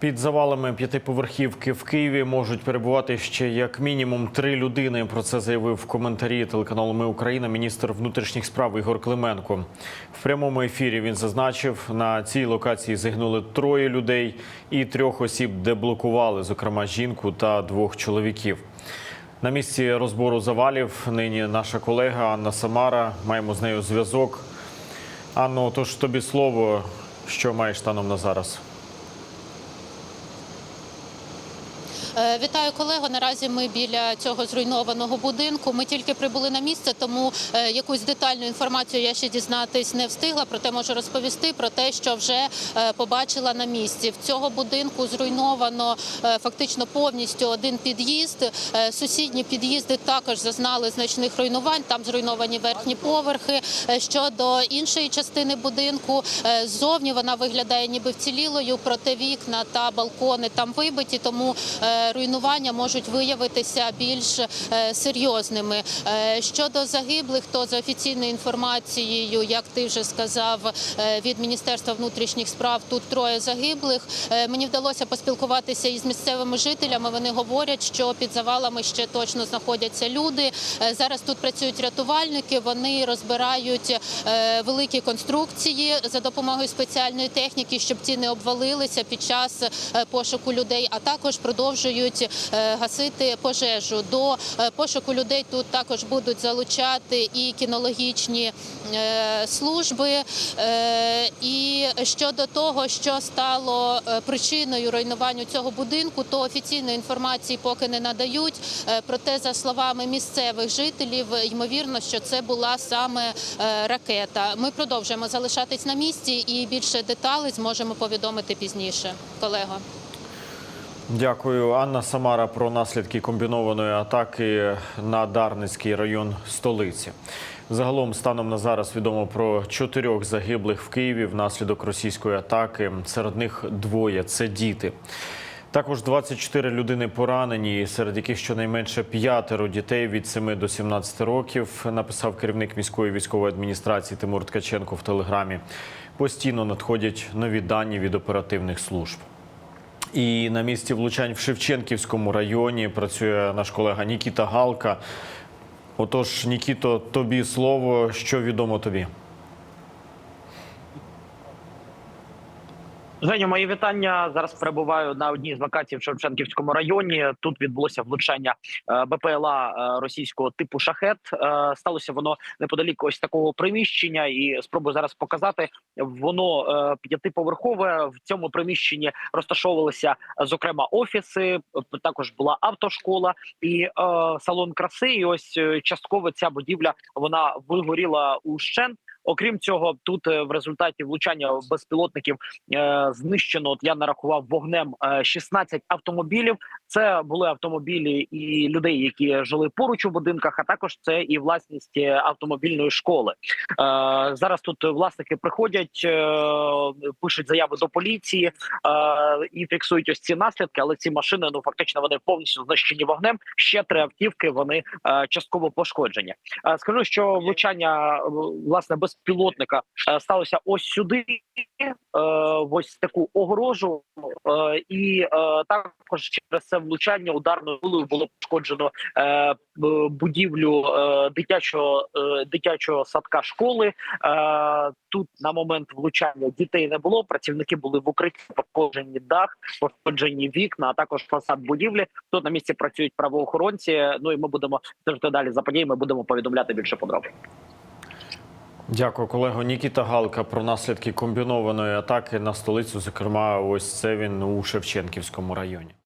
Під завалами п'ятиповерхівки в Києві можуть перебувати ще як мінімум три людини. Про це заявив в коментарі телеканалу Ми Україна міністр внутрішніх справ Ігор Клименко. В прямому ефірі він зазначив, на цій локації загинули троє людей і трьох осіб деблокували, зокрема жінку та двох чоловіків. На місці розбору завалів нині наша колега Анна Самара. Маємо з нею зв'язок. Анно, тож тобі слово, що маєш станом на зараз. Вітаю колего. Наразі ми біля цього зруйнованого будинку. Ми тільки прибули на місце, тому е, якусь детальну інформацію я ще дізнатись не встигла. Проте можу розповісти про те, що вже е, побачила на місці. В цього будинку зруйновано е, фактично повністю один під'їзд. Е, Сусідні під'їзди також зазнали значних руйнувань. Там зруйновані верхні поверхи. Е, Щодо іншої частини будинку, е, ззовні вона виглядає ніби вцілілою, проте вікна та балкони там вибиті, тому е, руйнування можуть виявитися більш е, серйозними. Е, Щодо загиблих, то за офіційною інформацією, як ти вже сказав, е, від Міністерства внутрішніх справ тут троє загиблих. Мені вдалося поспілкуватися із місцевими жителями. Вони говорять, що під завалами ще точно знаходяться люди. Зараз тут працюють рятувальники. Вони розбирають великі конструкції за допомогою спеціальної техніки, щоб ті не обвалилися під час пошуку людей, а також продовжують е, гасити пожежу. До е, пошуку людей тут також будуть залучати і кінологічні е, служби. І щодо того, що стало причиною руйнуванню цього будинку, то офіційної інформації поки не надають. Проте, за словами місцевих жителів, ймовірно, що це була саме ракета. Ми продовжуємо залишатись на місці і більше деталей зможемо повідомити пізніше, колего. Дякую, Анна Самара про наслідки комбінованої атаки на Дарницький район столиці. Загалом, станом на зараз відомо про чотирьох загиблих в Києві внаслідок російської атаки. Серед них двоє це діти. Також 24 людини поранені, серед яких щонайменше п'ятеро дітей від 7 до 17 років, написав керівник міської військової адміністрації Тимур Ткаченко в телеграмі. Постійно надходять нові дані від оперативних служб. І на місці влучань в Шевченківському районі працює наш колега Нікіта Галка. Отож, Нікіто, тобі слово, що відомо тобі. Женю, мої вітання. Зараз перебуваю на одній з локацій в Шевченківському районі. Тут відбулося влучання е, БПЛА е, російського типу шахет. Е, Сталося воно неподалік ось такого приміщення, і спробую зараз показати. Воно п'ятиповерхове. В цьому приміщенні розташовувалися зокрема офіси. Також була автошкола і салон краси. І ось частково ця будівля вона вигоріла ущент. Окрім цього, тут е, в результаті влучання безпілотників е, знищено. От я нарахував вогнем е, 16 автомобілів. Це були автомобілі і людей, які жили поруч у будинках. А також це і власність е, автомобільної школи. Е, Зараз тут власники приходять, е, пишуть заяви до поліції е, і фіксують ось ці наслідки. Але ці машини ну фактично вони повністю знищені вогнем. Ще три автівки вони е, частково пошкоджені. Е, Скажу, що влучання е, власне безпілотника е, сталося ось сюди, е, ось таку огорожу, е, і також через це влучання ударною кулею було пошкоджено будівлю дитячого дитячого садка школи. Тут на момент влучання дітей не було. Працівники були в укритті, пошкоджені дах, пошкоджені вікна, а також фасад будівлі. Тут на місці працюють правоохоронці. Ну і ми будемо стежити далі за подіями. Будемо повідомляти більше подробиць. Дякую, колего. Нікіта Галка про наслідки комбінованої атаки на столицю. Зокрема, ось це він у Шевченківському районі.